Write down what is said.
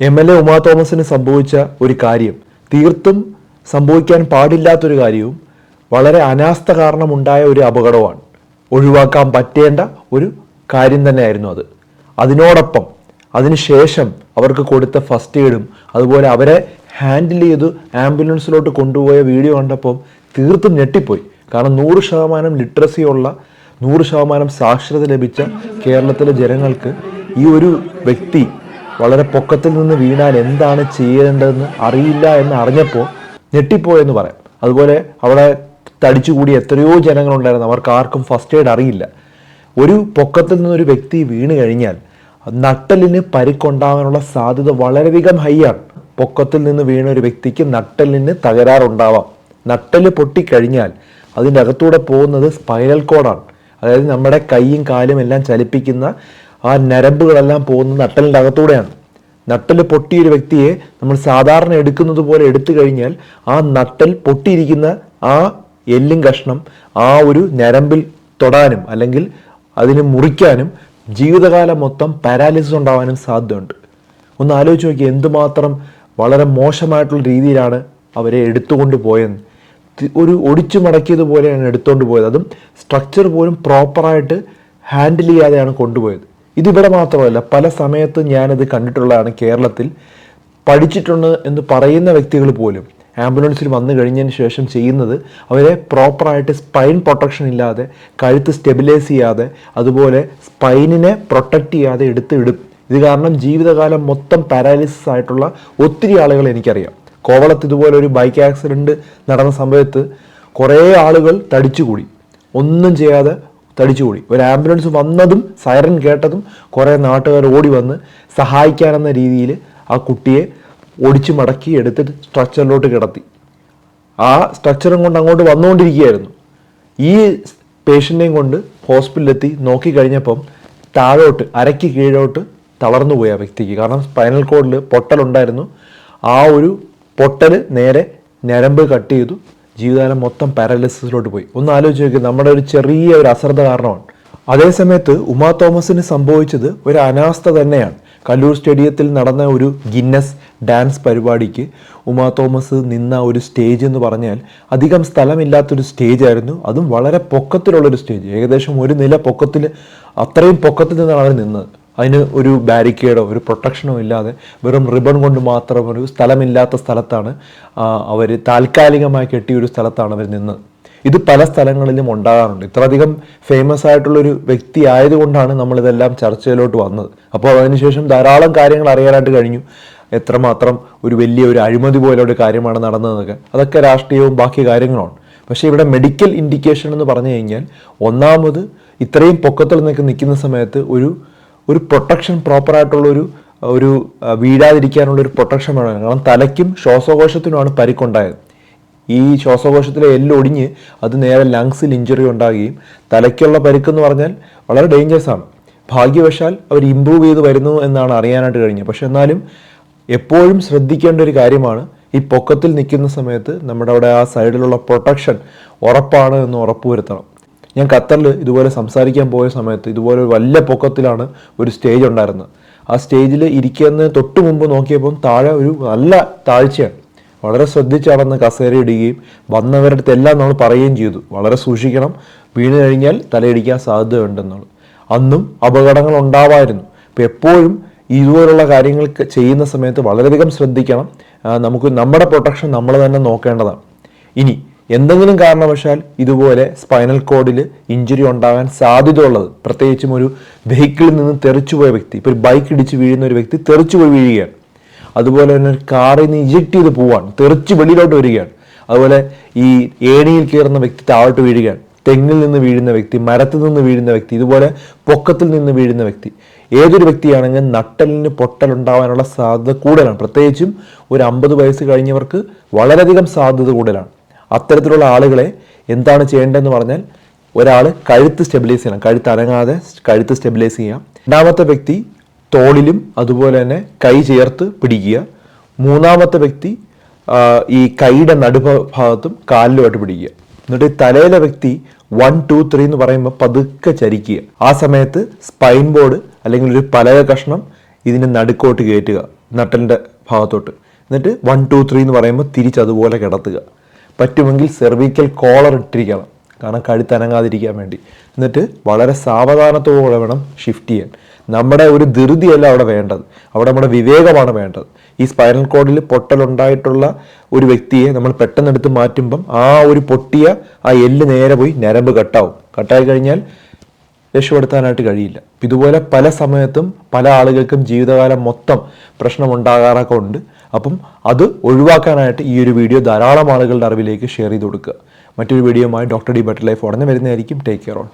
M L A Uma തോമസിന് സംഭവിച്ച ഒരു കാര്യം തീർത്തും സംഭവിക്കാൻ പാടില്ലാത്തൊരു കാര്യവും വളരെ അനാസ്ഥ കാരണമുണ്ടായ ഒരു അപകടമാണ് ഒഴിവാക്കാൻ പറ്റേണ്ട ഒരു കാര്യം തന്നെയായിരുന്നു അത്. അതിനോടൊപ്പം അതിനുശേഷം അവർക്ക് കൊടുത്ത ഫസ്റ്റ് എയ്ഡും അതുപോലെ അവരെ ഹാൻഡിൽ ചെയ്ത് ആംബുലൻസിലോട്ട് കൊണ്ടുപോയ വീഡിയോ കണ്ടപ്പോൾ തീർത്തും ഞെട്ടിപ്പോയി. കാരണം നൂറ് ശതമാനം ലിറ്ററസിയുള്ള നൂറ് ശതമാനം സാക്ഷരത ലഭിച്ച കേരളത്തിലെ ജനങ്ങൾക്ക് ഈ ഒരു വ്യക്തി വളരെ പൊക്കത്തിൽ നിന്ന് വീണാൽ എന്താണ് ചെയ്യേണ്ടതെന്ന് അറിയില്ല എന്ന് അറിഞ്ഞപ്പോൾ ഞെട്ടിപ്പോയെന്ന് പറയാം. അതുപോലെ അവിടെ തടിച്ചുകൂടി എത്രയോ ജനങ്ങളുണ്ടായിരുന്നു. അവർക്ക് ആർക്കും ഫസ്റ്റ് എയ്ഡ് അറിയില്ല. ഒരു പൊക്കത്തിൽ നിന്നൊരു വ്യക്തി വീണ് കഴിഞ്ഞാൽ നട്ടലിന് പരിക്കുണ്ടാകാനുള്ള സാധ്യത വളരെയധികം ഹൈ ആണ്. പൊക്കത്തിൽ നിന്ന് വീണ ഒരു വ്യക്തിക്ക് നട്ടലിന് തകരാറുണ്ടാവാം. നട്ടൽ പൊട്ടിക്കഴിഞ്ഞാൽ അതിന്റെ അകത്തൂടെ പോകുന്നത് സ്പൈനൽ കോഡാണ് അതായത് നമ്മുടെ കൈയും കാലും എല്ലാം ചലിപ്പിക്കുന്ന ആ നരമ്പുകളെല്ലാം പോകുന്നത് നട്ടലിന്റെ അകത്തൂടെയാണ്. നട്ടൽ പൊട്ടിയൊരു വ്യക്തിയെ നമ്മൾ സാധാരണ എടുക്കുന്നത് പോലെ എടുത്തു കഴിഞ്ഞാൽ ആ നട്ടൽ പൊട്ടിയിരിക്കുന്ന ആ എല്ലും കഷ്ണം ആ ഒരു ഞരമ്പിൽ തൊടാനും അല്ലെങ്കിൽ അതിനെ മുറിക്കാനും ജീവിതകാലം മൊത്തം പാരാലിസിസ് ഉണ്ടാവാനും സാധ്യതയുണ്ട്. ഒന്ന് ആലോചിച്ച് നോക്കി എന്തുമാത്രം വളരെ മോശമായിട്ടുള്ള രീതിയിലാണ് അവരെ എടുത്തുകൊണ്ട് പോയെന്ന്. ഒരു ഒടിച്ചു മടക്കിയതുപോലെയാണ് എടുത്തുകൊണ്ട് പോയത്. അതും സ്ട്രക്ചർ പോലും പ്രോപ്പറായിട്ട് ഹാൻഡിൽ ചെയ്യാതെയാണ് കൊണ്ടുപോയത്. ഇതിവിടെ മാത്രമല്ല പല സമയത്ത് ഞാനത് കണ്ടിട്ടുള്ളതാണ് കേരളത്തിൽ പഠിച്ചിട്ടുണ്ട് എന്ന് പറയുന്ന വ്യക്തികൾ പോലും. ആംബുലൻസിൽ വന്നു കഴിഞ്ഞതിന് ശേഷം ചെയ്യുന്നത് അവരെ പ്രോപ്പറായിട്ട് സ്പൈൻ പ്രൊട്ടക്ഷൻ ഇല്ലാതെ കഴുത്ത് സ്റ്റെബിലൈസ് ചെയ്യാതെ അതുപോലെ സ്പൈനിനെ പ്രൊട്ടക്റ്റ് ചെയ്യാതെ എടുത്ത് ഇടും. ഇത് കാരണം ജീവിതകാലം മൊത്തം പാരാലിസിസ് ആയിട്ടുള്ള ഒത്തിരി ആളുകൾ എനിക്കറിയാം. കോവളത്ത് ഇതുപോലെ ഒരു ബൈക്ക് ആക്സിഡന്റ് നടന്ന സമയത്ത് കുറേ ആളുകൾ തടിച്ചുകൂടി. ഒന്നും ചെയ്യാതെ തടിച്ചുകൂടി. ഒരു ആംബുലൻസ് വന്നതും സൈറൻ കേട്ടതും കുറേ നാട്ടുകാർ ഓടി വന്ന് സഹായിക്കാനെന്ന രീതിയിൽ ആ കുട്ടിയെ ഒടിച്ചു മടക്കി എടുത്തിട്ട് സ്ട്രക്ചറിലോട്ട് കിടത്തി. ആ സ്ട്രക്ചറും കൊണ്ട് അങ്ങോട്ട് വന്നുകൊണ്ടിരിക്കുകയായിരുന്നു. ഈ പേഷ്യന്റിനെയും കൊണ്ട് ഹോസ്പിറ്റലിലെത്തി നോക്കിക്കഴിഞ്ഞപ്പം താഴോട്ട് അരയ്ക്ക് കീഴോട്ട് തളർന്നു പോയി ആ വ്യക്തിക്ക്. കാരണം സ്പൈനൽ കോഡിൽ പൊട്ടലുണ്ടായിരുന്നു. ആ ഒരു പൊട്ടൽ നേരെ ഞരമ്പ് കട്ട് ചെയ്തു. ജീവിതകാലം മൊത്തം പാരാലിസിസിലോട്ട് പോയി. ഒന്ന് ആലോചിച്ച് നോക്കി നമ്മുടെ ഒരു ചെറിയ ഒരു അശ്രദ്ധ കാരണമാണ്. അതേസമയത്ത് ഉമാ തോമസിന് സംഭവിച്ചത് ഒരു അനാസ്ഥ തന്നെയാണ്. കല്ലൂർ സ്റ്റേഡിയത്തിൽ നടന്ന ഒരു ഗിന്നസ് ഡാൻസ് പരിപാടിക്ക് ഉമാ തോമസ് നിന്ന ഒരു സ്റ്റേജ് എന്ന് പറഞ്ഞാൽ അധികം സ്ഥലമില്ലാത്തൊരു സ്റ്റേജ് ആയിരുന്നു. അതും വളരെ പൊക്കത്തിലുള്ളൊരു സ്റ്റേജ്. ഏകദേശം ഒരു നില പൊക്കത്തിൽ അത്രയും പൊക്കത്തിൽ നിന്നാണ് അവർ നിന്നത്. അതിന് ഒരു ബാരിക്കേഡോ ഒരു പ്രൊട്ടക്ഷനോ ഇല്ലാതെ വെറും റിബൺ കൊണ്ട് മാത്രം ഒരു സ്ഥലമില്ലാത്ത സ്ഥലത്താണ് അവർ താൽക്കാലികമായി കെട്ടിയ ഒരു സ്ഥലത്താണ് അവർ നിന്നത് ഇത് പല സ്ഥലങ്ങളിലും ഉണ്ടാകാറുണ്ട്. ഇത്രയധികം ഫേമസ് ആയിട്ടുള്ളൊരു വ്യക്തി ആയതുകൊണ്ടാണ് നമ്മളിതെല്ലാം ചർച്ചയിലോട്ട് വന്നത്. അപ്പോൾ അതിനുശേഷം ധാരാളം കാര്യങ്ങൾ അറിയാനായിട്ട് കഴിഞ്ഞു. എത്രമാത്രം ഒരു വലിയ ഒരു അഴിമതി പോലെ ഒരു കാര്യമാണ് നടന്നതെന്നൊക്കെ. അതൊക്കെ രാഷ്ട്രീയവും ബാക്കി കാര്യങ്ങളുമാണ് പക്ഷേ ഇവിടെ മെഡിക്കൽ ഇൻഡിക്കേഷൻ എന്ന് പറഞ്ഞു കഴിഞ്ഞാൽ ഒന്നാമത് ഇത്രയും പൊക്കത്തിൽ നിൽക്കുന്ന സമയത്ത് ഒരു ഒരു പ്രൊട്ടക്ഷൻ പ്രോപ്പറായിട്ടുള്ളൊരു ഒരു വീഴാതിരിക്കാനുള്ള ഒരു പ്രൊട്ടക്ഷൻ വേണം. കാരണം തലയ്ക്കും ശ്വാസകോശത്തിനുമാണ് പരിക്കുണ്ടായത്. ഈ ശ്വാസകോശത്തിലെ എല്ലൊടിഞ്ഞ് അത് നേരെ ലങ്സിൽ ഇഞ്ചുറി ഉണ്ടാകുകയും തലയ്ക്കുള്ള പരിക്കെന്ന് പറഞ്ഞാൽ വളരെ ഡേഞ്ചറസ് ആണ്. ഭാഗ്യവശാൽ അവർ ഇമ്പ്രൂവ് ചെയ്ത് വരുന്നു എന്നാണ് അറിയാനായിട്ട് കഴിഞ്ഞത്. പക്ഷെ എന്നാലും എപ്പോഴും ശ്രദ്ധിക്കേണ്ട ഒരു കാര്യമാണ് ഈ പൊക്കത്തിൽ നിൽക്കുന്ന സമയത്ത് നമ്മുടെ അവിടെ ആ സൈഡിലുള്ള പ്രൊട്ടക്ഷൻ ഉറപ്പാണ് എന്ന് ഉറപ്പുവരുത്തണം. ഞാൻ ഖത്തറിൽ ഇതുപോലെ സംസാരിക്കാൻ പോയ സമയത്ത് ഇതുപോലെ ഒരു വലിയ പൊക്കത്തിലാണ് ഒരു സ്റ്റേജ് ഉണ്ടായിരുന്നത്. ആ സ്റ്റേജിൽ ഇരിക്കുന്നതിന് തൊട്ട് മുമ്പ് നോക്കിയപ്പം താഴെ ഒരു നല്ല താഴ്ചയാണ്. വളരെ ശ്രദ്ധിച്ചടന്ന് കസേര ഇടുകയും വന്നവരുടെ അടുത്ത് എല്ലാം നമ്മൾ പറയുകയും ചെയ്തു. വളരെ സൂക്ഷിക്കണം. വീണ് കഴിഞ്ഞാൽ തലയിടിക്കാൻ സാധ്യതയുണ്ടെന്നുള്ളത് അന്നും അപകടങ്ങൾ ഉണ്ടാവായിരുന്നു. അപ്പോൾ എപ്പോഴും ഇതുപോലുള്ള കാര്യങ്ങൾ ചെയ്യുന്ന സമയത്ത് വളരെയധികം ശ്രദ്ധിക്കണം. നമുക്ക് നമ്മുടെ പ്രൊട്ടക്ഷൻ നമ്മൾ തന്നെ നോക്കേണ്ടതാണ്. ഇനി എന്തെങ്കിലും കാരണവശാൽ ഇതുപോലെ സ്പൈനൽ കോഡിൽ ഇഞ്ചുറി ഉണ്ടാകാൻ സാധ്യതയുള്ളത്. പ്രത്യേകിച്ചും ഒരു വെഹിക്കിളിൽ നിന്ന് തെറിച്ചുപോയ വ്യക്തി ഇപ്പോൾ ഒരു ബൈക്ക് ഇടിച്ച് വീഴുന്ന ഒരു വ്യക്തി തെറിച്ചുപോയി വീഴുകയാണ്. അതുപോലെ തന്നെ കാറിൽ നിന്ന് ഇജക്ട് ചെയ്ത് പോവാണ് തെറിച്ച് വെളിയിലോട്ട് വരികയാണ്. അതുപോലെ ഈ ഏണിയിൽ കയറുന്ന വ്യക്തി താഴോട്ട് വീഴുകയാണ് തെങ്ങിൽ നിന്ന് വീഴുന്ന വ്യക്തി മരത്തിൽ നിന്ന് വീഴുന്ന വ്യക്തി ഇതുപോലെ പൊക്കത്തിൽ നിന്ന് വീഴുന്ന വ്യക്തി. ഏതൊരു വ്യക്തിയാണെങ്കിലും നട്ടലിന് പൊട്ടലുണ്ടാവാനുള്ള സാധ്യത കൂടുതലാണ്. പ്രത്യേകിച്ചും ഒരു അമ്പത് വയസ്സ് കഴിഞ്ഞവർക്ക് വളരെയധികം സാധ്യത കൂടുതലാണ്. അത്തരത്തിലുള്ള ആളുകളെ എന്താണ് ചെയ്യേണ്ടതെന്ന് പറഞ്ഞാൽ ഒരാൾ കഴുത്ത് സ്റ്റെബിലൈസ് ചെയ്യണം. കഴുത്ത് അനങ്ങാതെ കഴുത്ത് സ്റ്റെബിലൈസ് ചെയ്യാം രണ്ടാമത്തെ വ്യക്തി തോളിലും അതുപോലെ തന്നെ കൈ ചേർത്ത് പിടിക്കുക. മൂന്നാമത്തെ വ്യക്തി ഈ കൈയുടെ നടുഭാഗത്തും കാലിലുമായിട്ട് പിടിക്കുക. എന്നിട്ട് തലയിലെ വ്യക്തി വൺ ടു ത്രീ എന്ന് പറയുമ്പോൾ പതുക്കെ ചരിക്കുക. ആ സമയത്ത് സ്പൈൻ ബോർഡ് അല്ലെങ്കിൽ ഒരു പലക കഷ്ണം ഇതിന് നടുക്കോട്ട് കയറ്റുക നട്ടലിന്റെ ഭാഗത്തോട്ട്. എന്നിട്ട് വൺ ടു ത്രീ എന്ന് പറയുമ്പോൾ തിരിച്ചതുപോലെ കിടത്തുക. പറ്റുമെങ്കിൽ സെർവിക്കൽ കോളർ ഇട്ടിരിക്കണം. കാരണം കഴുത്തനങ്ങാതിരിക്കാൻ വേണ്ടി. എന്നിട്ട് വളരെ സാവധാനത്തോടെ വേണം ഷിഫ്റ്റ് ചെയ്യാൻ. നമ്മുടെ ഒരു ധൃതിയല്ല അവിടെ വേണ്ടത്. അവിടെ നമ്മുടെ വിവേകമാണ് വേണ്ടത്. ഈ സ്പൈറൽ കോഡിൽ പൊട്ടലുണ്ടായിട്ടുള്ള ഒരു വ്യക്തിയെ നമ്മൾ പെട്ടെന്ന് എടുത്ത് മാറ്റുമ്പം ആ ഒരു പൊട്ടിയ ആ എല്ല് നേരെ പോയി ഞരമ്പ് കട്ടാവും. കട്ടായി കഴിഞ്ഞാൽ രക്ഷപ്പെടുത്താനായിട്ട് കഴിയില്ല. ഇതുപോലെ പല സമയത്തും പല ആളുകൾക്കും ജീവിതകാലം മൊത്തം പ്രശ്നമുണ്ടാകാറൊക്കെ ഉണ്ട്. അപ്പം അത് ഒഴിവാക്കാനായിട്ട് ഈ ഒരു വീഡിയോ ധാരാളം ആളുകളുടെ അറിവിലേക്ക് ഷെയർ ചെയ്ത് കൊടുക്കുക. മറ്റൊരു വീഡിയോയുമായി ഡോക്ടർ ഡി ബെറ്റർ ലൈഫ് ഉടനെ വരുന്നതായിരിക്കും. Take care on